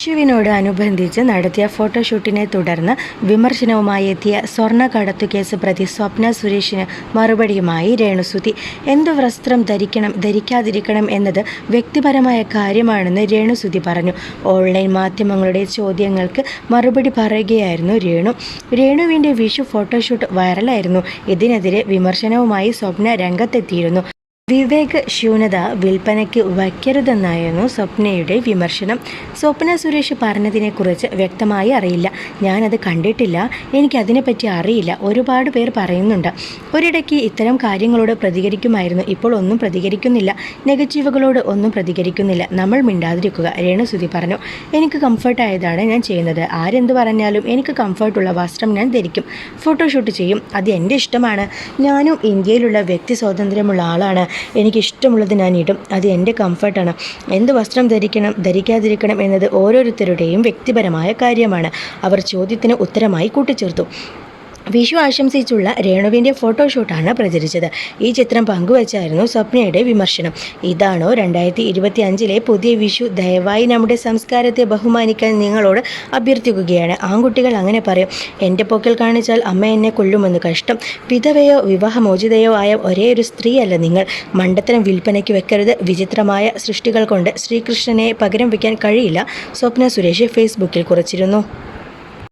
വിഷുവിനോട് അനുബന്ധിച്ച് നടത്തിയ ഫോട്ടോഷൂട്ടിനെ തുടർന്ന് വിമർശനവുമായി എത്തിയ സ്വർണക്കടത്തു കേസ് പ്രതി സ്വപ്ന സുരേഷിന് മറുപടിയുമായി രേണുസുതി. എന്തു വസ്ത്രം ധരിക്കണം ധരിക്കാതിരിക്കണം എന്നത് വ്യക്തിപരമായ കാര്യമാണെന്ന് രേണുസുതി പറഞ്ഞു. ഓൺലൈൻ മാധ്യമങ്ങളുടെ ചോദ്യങ്ങൾക്ക് മറുപടി പറയുകയായിരുന്നു രേണു. രേണുവിന്റെ വിഷു ഫോട്ടോഷൂട്ട് വൈറലായിരുന്നു. ഇതിനെതിരെ വിമർശനവുമായി സ്വപ്ന രംഗത്തെത്തിയിരുന്നു. വിവേക് ശൂന്യത വിൽപ്പനയ്ക്ക് വയ്ക്കരുതെന്നായിരുന്നു സ്വപ്നയുടെ വിമർശനം. സ്വപ്ന സുരേഷ് പറഞ്ഞതിനെക്കുറിച്ച് വ്യക്തമായി അറിയില്ല. ഞാനത് കണ്ടിട്ടില്ല. എനിക്കതിനെപ്പറ്റി അറിയില്ല. ഒരുപാട് പേർ പറയുന്നുണ്ട്. ഒരിടയ്ക്ക് ഇത്തരം കാര്യങ്ങളോട് പ്രതികരിക്കുമായിരുന്നു. ഇപ്പോൾ ഒന്നും പ്രതികരിക്കുന്നില്ല. നെഗറ്റീവുകളോട് ഒന്നും പ്രതികരിക്കുന്നില്ല. നമ്മൾ മിണ്ടാതിരിക്കുക. രേണുസുതി പറഞ്ഞു. എനിക്ക് കംഫർട്ടായതാണ് ഞാൻ ചെയ്യുന്നത്. ആരെന്ത് പറഞ്ഞാലും എനിക്ക് കംഫർട്ടുള്ള വസ്ത്രം ഞാൻ ധരിക്കും. ഫോട്ടോഷൂട്ട് ചെയ്യും. അത് എന്റെ ഇഷ്ടമാണ്. ഞാനും ഇന്ത്യയിലുള്ള വ്യക്തി സ്വാതന്ത്ര്യമുള്ള ആളാണ്. എനിക്ക് ഇഷ്ടമുള്ളത് ഞാൻ ഇടും അത് എന്റെ കംഫർട്ടാണ്. എന്ത് വസ്ത്രം ധരിക്കണം ധരിക്കാതിരിക്കണം എന്നത് ഓരോരുത്തരുടെയും വ്യക്തിപരമായ കാര്യമാണ്. അവർ ചോദ്യത്തിന് ഉത്തരമായി കൂട്ടിച്ചേർത്തു. വിഷു ആശംസിച്ചുള്ള രേണുവിന്റെ ഫോട്ടോഷൂട്ടാണ് പ്രചരിച്ചത്. ഈ ചിത്രം പങ്കുവച്ചായിരുന്നു സ്വപ്നയുടെ വിമർശനം. ഇതാണോ രണ്ടായിരത്തി ഇരുപത്തി അഞ്ചിലെ പുതിയ വിഷു? ദയവായി നമ്മുടെ സംസ്കാരത്തെ ബഹുമാനിക്കാൻ നിങ്ങളോട് അഭ്യർത്ഥിക്കുകയാണ്. ആൺകുട്ടികൾ അങ്ങനെ പറയും. എന്റെ പൊക്കിൽ കാണിച്ചാൽ അമ്മ എന്നെ കൊല്ലുമെന്ന് കഷ്ടം. വിധവയോ വിവാഹമോചിതയോ ആയ ഒരേ ഒരു സ്ത്രീയല്ല നിങ്ങൾ. മണ്ടത്തരം വിൽപ്പനയ്ക്ക് വെക്കരുത്. വിചിത്രമായ സൃഷ്ടികൾ കൊണ്ട് ശ്രീകൃഷ്ണനെ പകരം വയ്ക്കാൻ കഴിയില്ല. സ്വപ്ന സുരേഷ് ഫേസ്ബുക്കിൽ കുറിച്ചിരുന്നു.